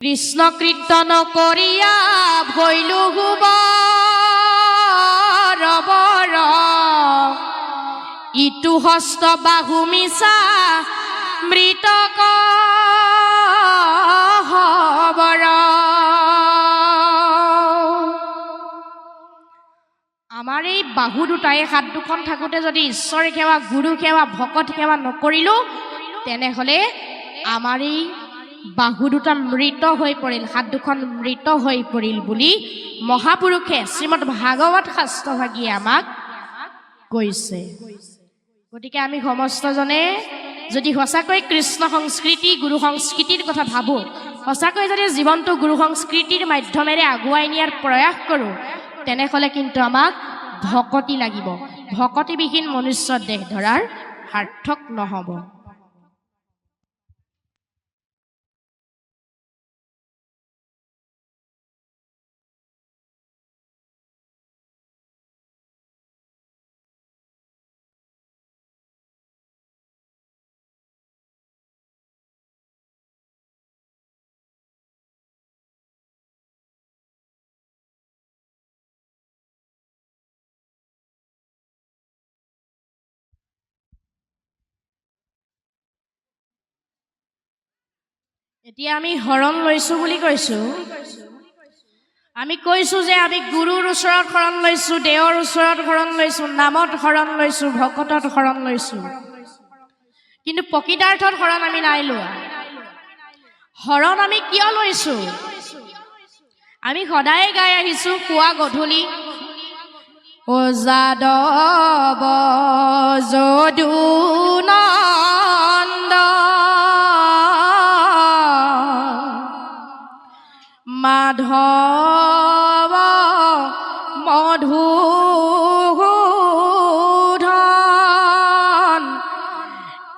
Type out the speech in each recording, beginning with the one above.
কৃষ্ণ কীর্তন করিয়া ভৈলু হুব ৰবৰ ইটো হস্ত বাহু মিছা মৃতক হবৰ আমাৰ এই বাহু দুটাই হাত দুখন থাকোঁতে যদি ঈশ্বৰ সেৱা, গুৰু সেৱা, ভকত সেৱা নকৰিলোঁ, তেনেহ'লে আমাৰ এই বাহু দুটা মৃত হৈ পৰিল, হাত দুখন মৃত হৈ পৰিল বুলি মহাপুৰুষে শ্ৰীমদ ভাগৱত শাস্ত্ৰভাগীয়ে আমাক কৈছে। গতিকে আমি সমস্তজনে যদি সঁচাকৈ কৃষ্ণ সংস্কৃতি, গুৰু সংস্কৃতিৰ কথা ভাবোঁ, সঁচাকৈ যদি জীৱনটো গুৰু সংস্কৃতিৰ মাধ্যমেৰে আগুৱাই নিয়াৰ প্ৰয়াস কৰোঁ, তেনেহ'লে কিন্তু আমাক ভকতি লাগিব। ভকতিবিহীন মনুষ্য দেহ ধৰাৰ সাৰ্থক নহ'ব। এতিয়া আমি শৰণ লৈছোঁ বুলি কৈছোঁ। আমি কৈছোঁ যে আমি গুৰুৰ ওচৰত শৰণ লৈছোঁ, দেৱৰ ওচৰত শৰণ লৈছোঁ, নামত শৰণ লৈছোঁ, ভকতত শৰণ লৈছোঁ। কিন্তু প্ৰকৃতাৰ্থত শৰণ আমি নাই লোৱা। শৰণ আমি কিয় লৈছোঁ? আমি সদায় গাই আহিছোঁ, পুৱা গধূলি। ও যাদৱ যদু মাধৱ মধুধন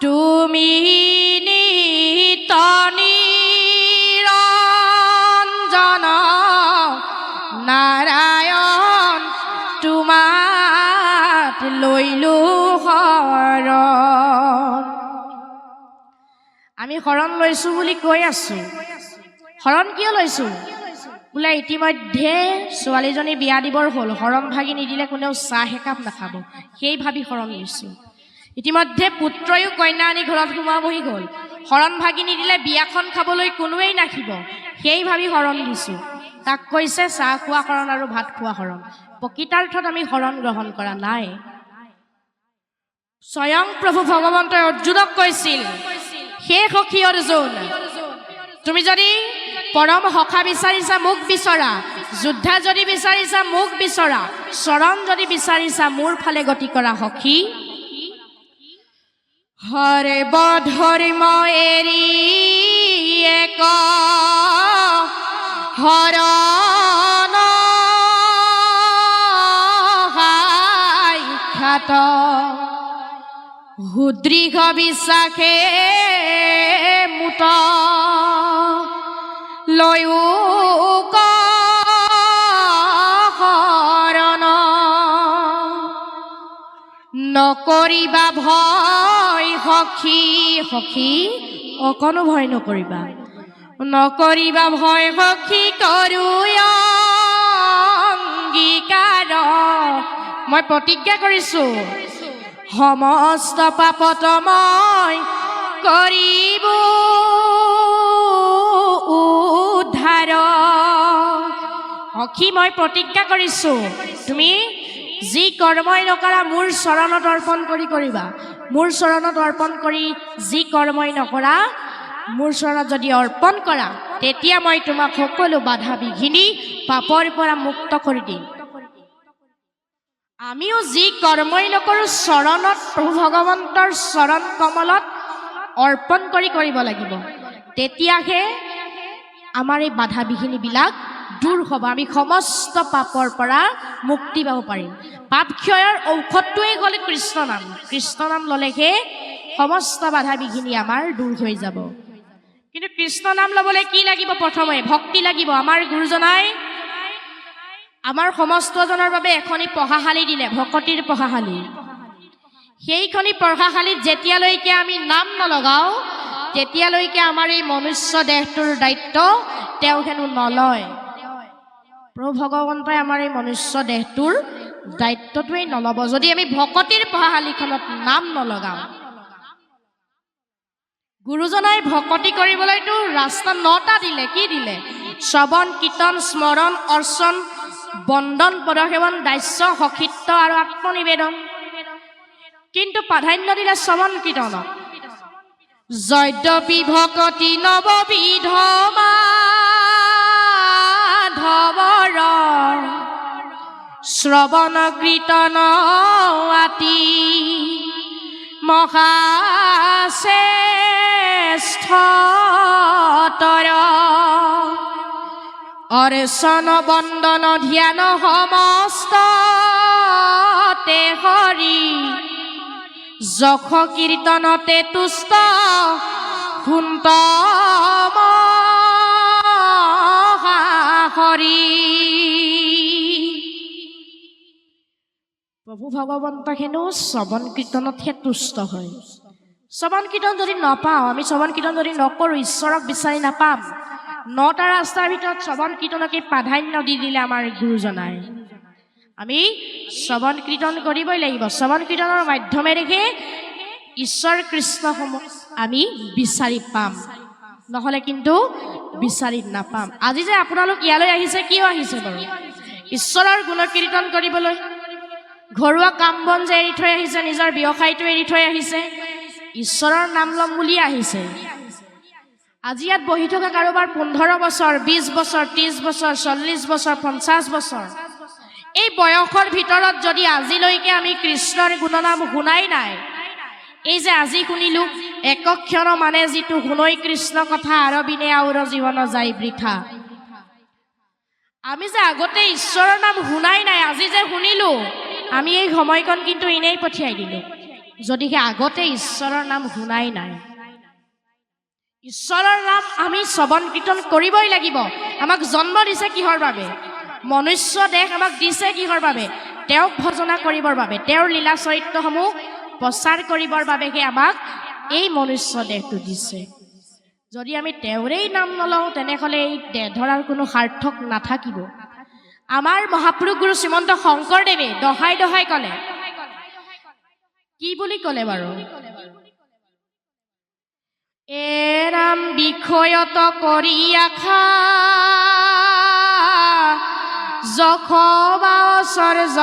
তুমি নিত নিৰঞ্জন নাৰায়ণ তোমাত লৈলো শৰণ আমি শৰণ লৈছো বুলি কৈ আছো। শৰণ কিয় লৈছো? বোলে, ইতিমধ্যে ছোৱালীজনী বিয়া দিবৰ হ'ল। শৰণ ভাগি নিদিলে কোনেও চাহ একাপ নাখাব। সেই ভাবি শৰণ লৈছো। ইতিমধ্যে পুত্ৰয়ো কন্যা আনি ঘৰত সোমাবহি গ'ল। শৰণ ভাগি নিদিলে বিয়াখন খাবলৈ কোনোৱেই নাখিব সেই ভাবি শৰণ দিছোঁ। তাক কৈছে, চাহ খোৱা শৰণ আৰু ভাত খোৱা শৰণ। প্ৰকৃতাৰ্থত আমি শৰণ গ্ৰহণ কৰা নাই। স্বয়ং প্ৰভু ভগৱন্তই অৰ্জুনক কৈছিল সেই সখী অৰ্জুন, তুমি যদি পৰম সখা বিচাৰিছা, মোক বিচৰা। যোদ্ধা যদি বিচাৰিছা, মোক বিচৰা। চৰণ যদি বিচাৰিছা, মোৰ ফালে গতি কৰা সখী। হৰে বধৰ্ম এৰি এক হৰণ খ্যাত সুদৃঢ় বিশ্বাসে মুত। লৈও শৰণ নকৰিবা ভয় সখী সখী অকণো ভয় নকৰিবা নকৰিবা ভয় সখী কৰো অংগীকাৰ মই প্ৰতিজ্ঞা কৰিছোঁ, সমস্ত পাপত মই কৰিব। উদ্ধাৰ। সখী মই প্ৰতিজ্ঞা কৰিছোঁ? তুমি যি কৰ্মই নকৰা, মোৰ চৰণত অৰ্পণ কৰি কৰিবা। মোৰ চৰণত অৰ্পণ কৰি যি কৰ্মই নকৰা, মোৰ চৰণত যদি অৰ্পণ কৰা, তেতিয়া মই তোমাক সকলো বাধা বিঘিনি পাপৰ পৰা মুক্ত কৰি দিম। আমিও যি কৰ্মই নকৰোঁ, চৰণত প্ৰভু ভগৱন্তৰ চৰণ কমলত অৰ্পণ কৰি কৰিব লাগিব। তেতিয়াহে আমাৰ এই বাধা বিঘিনিবিলাক দূৰ হ'ব। আমি সমস্ত পাপৰ পৰা মুক্তি পাব পাৰিম। পাপ ক্ষয়ৰ ঔষধটোৱেই হ'লে কৃষ্ণ নাম। কৃষ্ণ নাম ল'লেহে সমস্ত বাধা বিঘিনি আমাৰ দূৰ হৈ যাব। কিন্তু কৃষ্ণ নাম ল'বলৈ কি লাগিব প্ৰথমে? ভক্তি লাগিব। আমাৰ গুৰুজনাই আমাৰ সমস্তজনৰ বাবে এখনি পঢ়াশালী দিলে, ভকতিৰ পঢ়াশালী। সেইখনি পঢ়াশালীত যেতিয়ালৈকে আমি নাম নলগাওঁ তেতিয়ালৈকে আমাৰ এই মনুষ্য দেহটোৰ দায়িত্ব, তেওঁ হেনো নলয়। প্ৰভু ভগৱন্তই আমাৰ এই মনুষ্য দেহটোৰ দায়িত্বটোৱেই নল'ব। যদি আমি ভকতিৰ পঢ়াশালীখনত নাম নলগাওঁ, গুৰুজনাই ভকতি কৰিবলৈতো ৰাস্তা নটা দিলে, কি দিলে? শ্ৰৱণ, কীৰ্তন, স্মৰণ, অৰ্চন, বন্দন, পদসেৱন, দাস্য সখিত্ব আৰু আত্মনিবেদন। কিন্তু প্ৰাধান্য দিলে শ্ৰৱণ কীৰ্তনক যদ্যপি ভকতি নৱবিধ মাধৱৰ শ্ৰৱণ কীৰ্তন আতি মহাশ্ৰেষ্ঠতৰ অৰ্চন বন্দন ধ্যান সমস্ত হৰি যশ কীৰ্তনতে তুষ্ট সুন্ত হৰি প্ৰভু ভগৱন্ত হেনো শ্ৰৱণ কীৰ্তনতহে তুষ্ট হয়। শ্ৰৱণ কীৰ্তন যদি নাপাওঁ, আমি শ্ৰৱণ কীৰ্তন যদি নকৰোঁ, ঈশ্বৰক বিচাৰি নাপাম। নটা ৰাস্তাৰ ভিতৰত শ্ৰৱণ কীৰ্তনকে প্ৰাধান্য দি দিলে আমাৰ গুৰুজনাই। আমি শ্ৰৱণ কীৰ্তন কৰিবই লাগিব। শ্ৰৱণ কীৰ্তনৰ মাধ্যমেৰেহে ঈশ্বৰ কৃষ্ণসমূহ আমি বিচাৰি পাম। নহ'লে কিন্তু বিচাৰি নাপাম। আজি যে আপোনালোক ইয়ালৈ আহিছে, কিয় আহিছে বাৰু? ঈশ্বৰৰ গুণকীৰ্তন কৰিবলৈ। ঘৰুৱা কাম বন যে এৰি থৈ আহিছে, নিজৰ ব্যৱসায়টো এৰি থৈ আহিছে, ঈশ্বৰৰ নাম ল'ম বুলি আহিছে। আজি ইয়াত বহি থকা কাৰোবাৰ পোন্ধৰ বছৰ বিছ বছৰ ত্ৰিছ বছৰ চল্লিছ বছৰ পঞ্চাছ বছৰ। এই বয়সৰ ভিতৰত যদি আজিলৈকে আমি কৃষ্ণৰ গুণনাম শুনাই নাই, এই যে আজি শুনিলো একক্ষণ মানে যিটো শুনৈ কৃষ্ণ কথা আৰবিনে আউৰ জীৱন যায় বৃথা। আমি যে আগতে ঈশ্বৰৰ নাম শুনাই নাই, আজি যে শুনিলো, আমি এই সময়কণ কিন্তু এনেই পঠিয়াই দিলো, যদিহে আগতে ঈশ্বৰৰ নাম শুনাই নাই। ঈশ্বৰৰ নাম আমি শ্ৰৱণ কীৰ্তন কৰিবই লাগিব, আমাক জন্ম দিছে কিহৰ বাবে? মনুষ্য দেহ আমাক দিছে কিহৰ বাবে? তেওঁক ভজনা কৰিবৰ বাবে। তেওঁৰ লীলা চৰিত্ৰসমূহ প্ৰচাৰ কৰিবৰ বাবেহে আমাক এই মনুষ্য দেহটো দিছে। যদি আমি তেওঁৰেই নাম নলওঁ, তেনেহ'লে এই ধৰাৰ কোনো সাৰ্থক নাথাকিব। আমাৰ মহাপুৰুষ গুৰু শ্ৰীমন্ত শংকৰদেৱে দহাই দহাই ক'লে, কি বুলি ক'লে বাৰু? এৰাম বিষয়ত কৰি আখা যখবা চৰ্য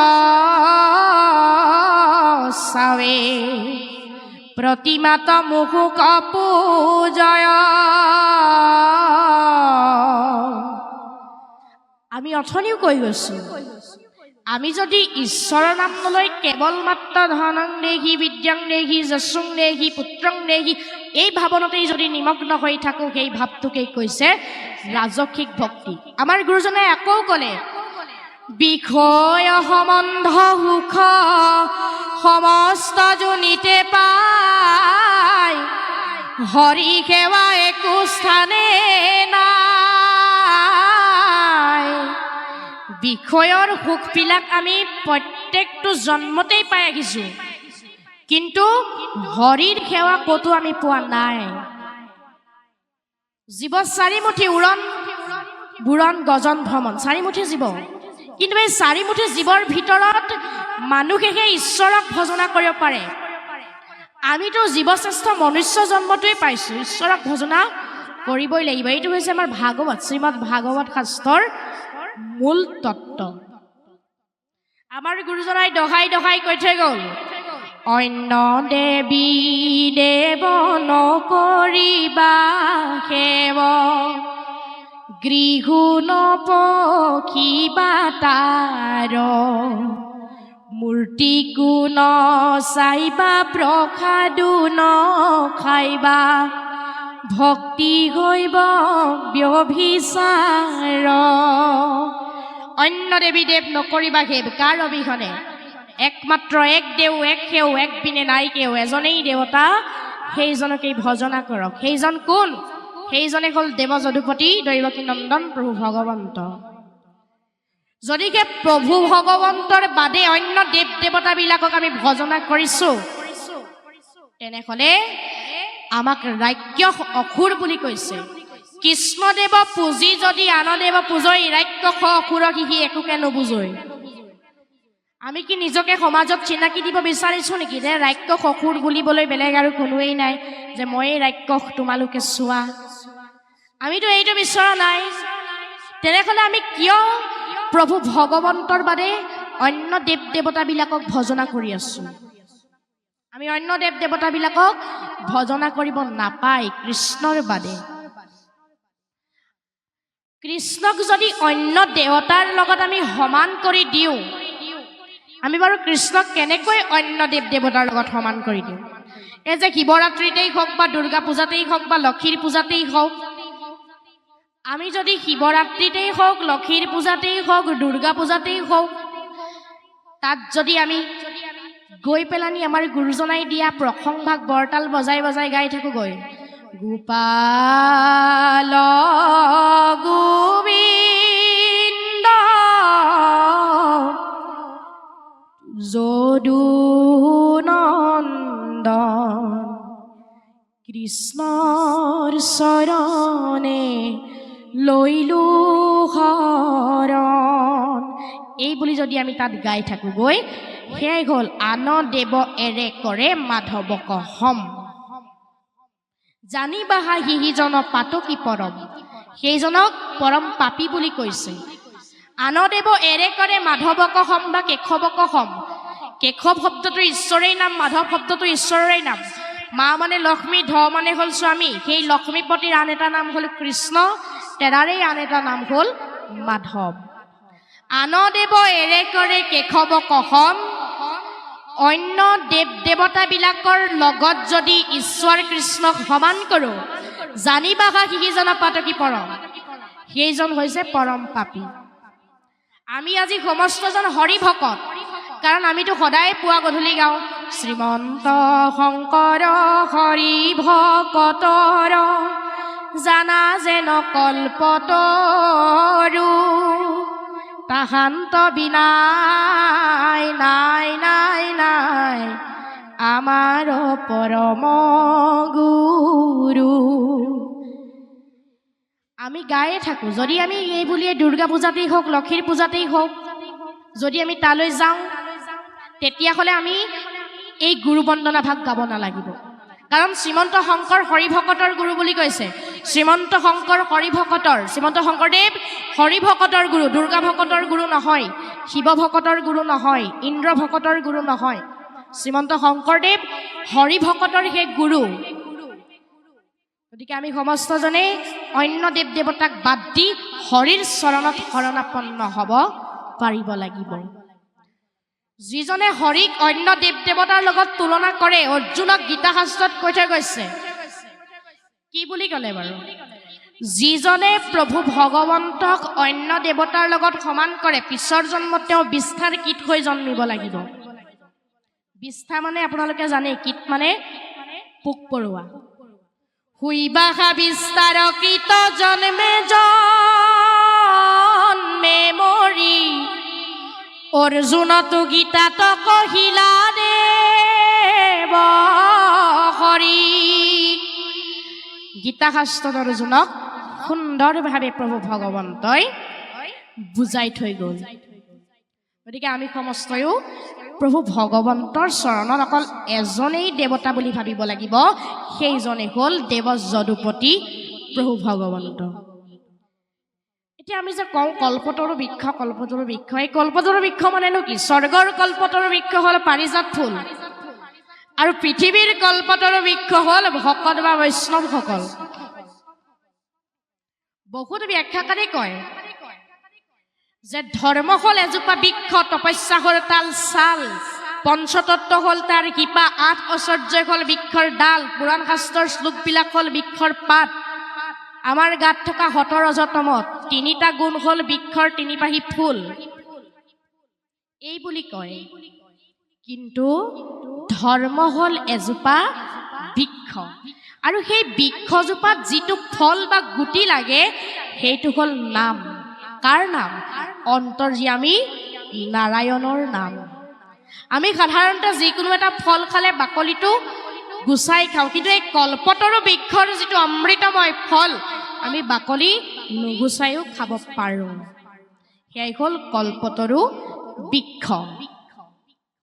চাৱে প্ৰতিমাত মুহু কপূজয় আমি অথনিও কৈ গৈছো, আমি যদি ঈশ্বৰৰ নাম নলৈ কেৱল মাত্ৰ ধনং দেহি বিদ্যাং দেহি যশুং দেহি পুত্ৰং দেহি এই ভাৱনতেই যদি নিমগ্ন হৈ থাকোঁ, সেই ভাৱটোকেই কৈছে ৰাজসিক ভক্তি। আমাৰ গুৰুজনে আকৌ ক'লে বিষয় সম্বন্ধ সুখ সমস্ত জনিতে পায় হৰি সেৱা একো স্থানে নাই। বিষয়ৰ সুখবিলাক আমি প্ৰত্যেকটো জন্মতেই পাই আহিছোঁ। কিন্তু হৰিৰ সেৱা ক'তো আমি পোৱা নাই। জীৱ চাৰিমুঠি উৰণ, বুৰণ, গজন, ভ্ৰমণ। চাৰিমুঠি জীৱ। কিন্তু এই চাৰিমুঠি জীৱৰ ভিতৰত মানুহেহে ঈশ্বৰক ভজনা কৰিব পাৰে। আমিতো জীৱশ্ৰেষ্ঠ মনুষ্য জন্মটোৱেই পাইছোঁ। ঈশ্বৰক ভজনা কৰিবই লাগিব। এইটো হৈছে আমাৰ ভাগৱত, শ্ৰীমদ ভাগৱত শাস্ত্ৰৰ মূল তত্ত্ব। আমাৰ গুৰুজনাই দহাই দহাই কৈ থৈ গ'ল, অন্য দেৱী দেৱ নকৰিবা সেৱ গৃহ নপখিবা তাৰ মূৰ্তি কোন চাইবা প্ৰসাদো ন খাইবা। ভক্তি হৈব ব্যভিচাৰ। অন্য দেৱী দেৱ নকৰিবা সেৱ কাৰ অবিহনে? একমাত্ৰ এক দেও এক সেও, এক পিনে নাই কেও এজনেই দেৱতা সেইজনকেই ভজনা কৰক। সেইজন কোন? সেইজনে হ'ল দেৱ যদুপতি, দৈৱকী নন্দন, প্ৰভু ভগৱন্ত। যদিকে প্ৰভু ভগৱন্তৰ বাদে অন্য দেৱ দেৱতাবিলাকক আমি ভজনা কৰিছোঁ, তেনেহ'লে আমাক ৰাক্ষস অসুৰ বুলি কৈছে। কৃষ্ণদেৱ পুজি যদি আনদেৱ পূজয় ৰাক্ষস অসুৰক সি একোকে নুবুজয় আমি কি নিজকে সমাজত চিনাকি দিব বিচাৰিছো নেকি যে ৰাক্ষস অসুৰ বুলিবলৈ বেলেগ আৰু কোনোৱেই নাই যে ময়েই ৰাক্ষস তোমালোকে চোৱা? আমিতো এইটো বিচৰা নাই। তেনেহ'লে আমি কিয় প্ৰভু ভগৱন্তৰ বাদে অন্য দেৱ দেৱতাবিলাকক ভজনা কৰি আছো? আমি অন্য দেৱ দেৱতাবিলাকক ভজনা কৰিব নাপায় কৃষ্ণৰ বাদে। কৃষ্ণক যদি অন্য দেৱতাৰ লগত আমি সমান কৰি দিওঁ, আমি বাৰু কৃষ্ণক কেনেকৈ অন্য দেৱ দেৱতাৰ লগত সমান কৰি দিওঁ? এই যে শিৱৰাত্ৰিতেই হওক বা দুৰ্গা পূজাতেই হওক বা লক্ষীৰ পূজাতেই হওক আমি যদি শিৱৰাত্ৰিতেই হওক লক্ষীৰ পূজাতেই হওক দুৰ্গা পূজাতেই হওক তাত যদি আমি গৈ পেলানি আমাৰ গুৰুজনাই দিয়া প্ৰসংভাগ বৰতাল বজাই বজাই গাই থাকো গৈ গোপাল গোবিন্দ যদুনন্দন কৃষ্ণৰ চৰণে লৈলো শৰণ এই বুলি যদি আমি তাত গাই থাকো গৈ সেয়াই হ'ল আন দেৱ এৰে কৰে মাধৱক হম। জানি বাহা সিহিজন পাতকী পৰম। সেইজনক পৰম পাপী বুলি কৈছে। আনদেৱ এৰে কৰে মাধৱক হম বা কেশৱক হম। কেশৱ শব্দটো ঈশ্বৰেই নাম, মাধৱ শব্দটো ঈশ্বৰৰে নাম। মা মানে লক্ষ্মী, ধ মানে হ'ল স্বামী। সেই লক্ষ্মীপতিৰ আন এটা নাম হ'ল কৃষ্ণ। তেৰাৰে আন এটা নাম হ'ল মাধৱ। আনদেৱ এৰে কৰে কেশৱক হম অন্য দেৱ দেৱতাবিলাকৰ লগত যদি ঈশ্বৰ কৃষ্ণক সমান কৰোঁ, জানিবা হা সিজন পাতকী পৰম। সেইজন হৈছে পৰম পাপী। আমি আজি সমস্তজন হৰি ভকত কাৰণ আমিতো সদায় পুৱা গধূলি গাওঁ। শ্ৰীমন্ত শংকৰ হৰি ভকতৰ জানা যেন কল্পতৰু তাহান্ত বিনাই, নাই নাই নাই আমাৰ পৰম গুৰু আমি গায়ে থাকো, যদি আমি এই বুলিয়ে দুৰ্গা পূজাতেই হওক, লক্ষীৰ পূজাতেই হওক, যদি আমি তালৈ যাওঁ, তেতিয়াহ'লে আমি এই গুৰু বন্দনা ভাগ গাব নালাগিব। কাৰণ শ্ৰীমন্ত শংকৰ হৰিভকতৰ গুৰু বুলি কৈছে। শ্ৰীমন্ত শংকৰ হৰিভকতৰ শ্ৰীমন্ত শংকৰদেৱ হৰিভকতৰ গুৰু দুৰ্গা ভকতৰ গুৰু নহয় শিৱ ভকতৰ গুৰু নহয় ইন্দ্ৰ ভকতৰ গুৰু নহয়। শ্ৰীমন্ত শংকৰদেৱ হৰিভকতৰ সেই গুৰু। গতিকে আমি সমস্তজনে অন্য দেৱ দেৱতাক বাদ দি হৰিৰ চৰণত শৰণাপন্ন হ'ব পাৰিব লাগিব। যিজনে হৰিক অন্য দেৱ দেৱতাৰ লগত তুলনা কৰে, অৰ্জুনক গীতা শাস্ত্ৰত কৈ থৈ গৈছে। কি বুলি ক'লে বাৰু? যিজনে প্ৰভু ভগৱন্তক অন্য দেৱতাৰ লগত সমান কৰে, পিছৰ জন্মত তেওঁ বিস্থাৰ কীট হৈ জন্মিব লাগিব। বিস্থা মানে আপোনালোকে জানে কীট মানে পোক পৰুৱা। শুইবাসা বিস্তাৰ কীট জন্মে জন্মে মৰি অৰ্জুনত গীতাত কহিলা দেৱ হৰি। গীতা শাস্ত্ৰত অৰ্জুনক সুন্দৰভাৱে প্ৰভু ভগৱন্তই বুজাই থৈ গ'ল। গতিকে আমি সমস্তয়ো প্ৰভু ভগৱন্তৰ চৰণত অকল এজনেই দেৱতা বুলি ভাবিব লাগিব সেইজনে হ'ল দেৱ যদুপতি প্ৰভু ভগৱন্ত। এতিয়া আমি যে কওঁ কল্পতৰু বৃক্ষ কল্পতৰু বৃক্ষ। এই কল্পতৰু বৃক্ষ মানেনো কি? স্বৰ্গৰ কল্পতৰু বৃক্ষ হ'ল পাৰিজাত ফুল। আৰু পৃথিৱীৰ কল্পতৰু বৃক্ষ হ'ল ভকত বা বৈষ্ণৱসকল বহুত ব্যাখ্যাকাৰে কয় যে ধৰ্ম হ'ল এজোপা বৃক্ষ, তপস্যা হ'ল তাল ছাল পঞ্চতত্ব হ'ল তাৰ শিপা, আঠ ঐশ্বৰ্য হ'ল বৃক্ষৰ ডাল পুৰাণ শাস্ত্ৰৰ শ্লোকবিলাক হ'ল বৃক্ষৰ পাত। আমাৰ গাত থকা সতৰ অজতমত তিনিটা গুণ হ'ল বৃক্ষৰ তিনিপাহি ফুল। এই বুলি কয়, কিন্তু ধৰ্ম হ'ল এজোপা বৃক্ষ। আৰু সেই বৃক্ষজোপাত যিটো ফল বা গুটি লাগে, সেইটো হ'ল নাম। কাৰ নাম? অন্তৰ্যামী নাৰায়ণৰ নাম। আমি সাধাৰণতে যিকোনো এটা ফল খালে বাকলিটো গুচাই খাওঁ, কিন্তু এই কল্পতৰু বৃক্ষৰ যিটো অমৃতময় ফল আমি বাকলি নুগুচাইও খাব পাৰোঁ। সেয়াই হ'ল কল্পতৰু বৃক্ষ।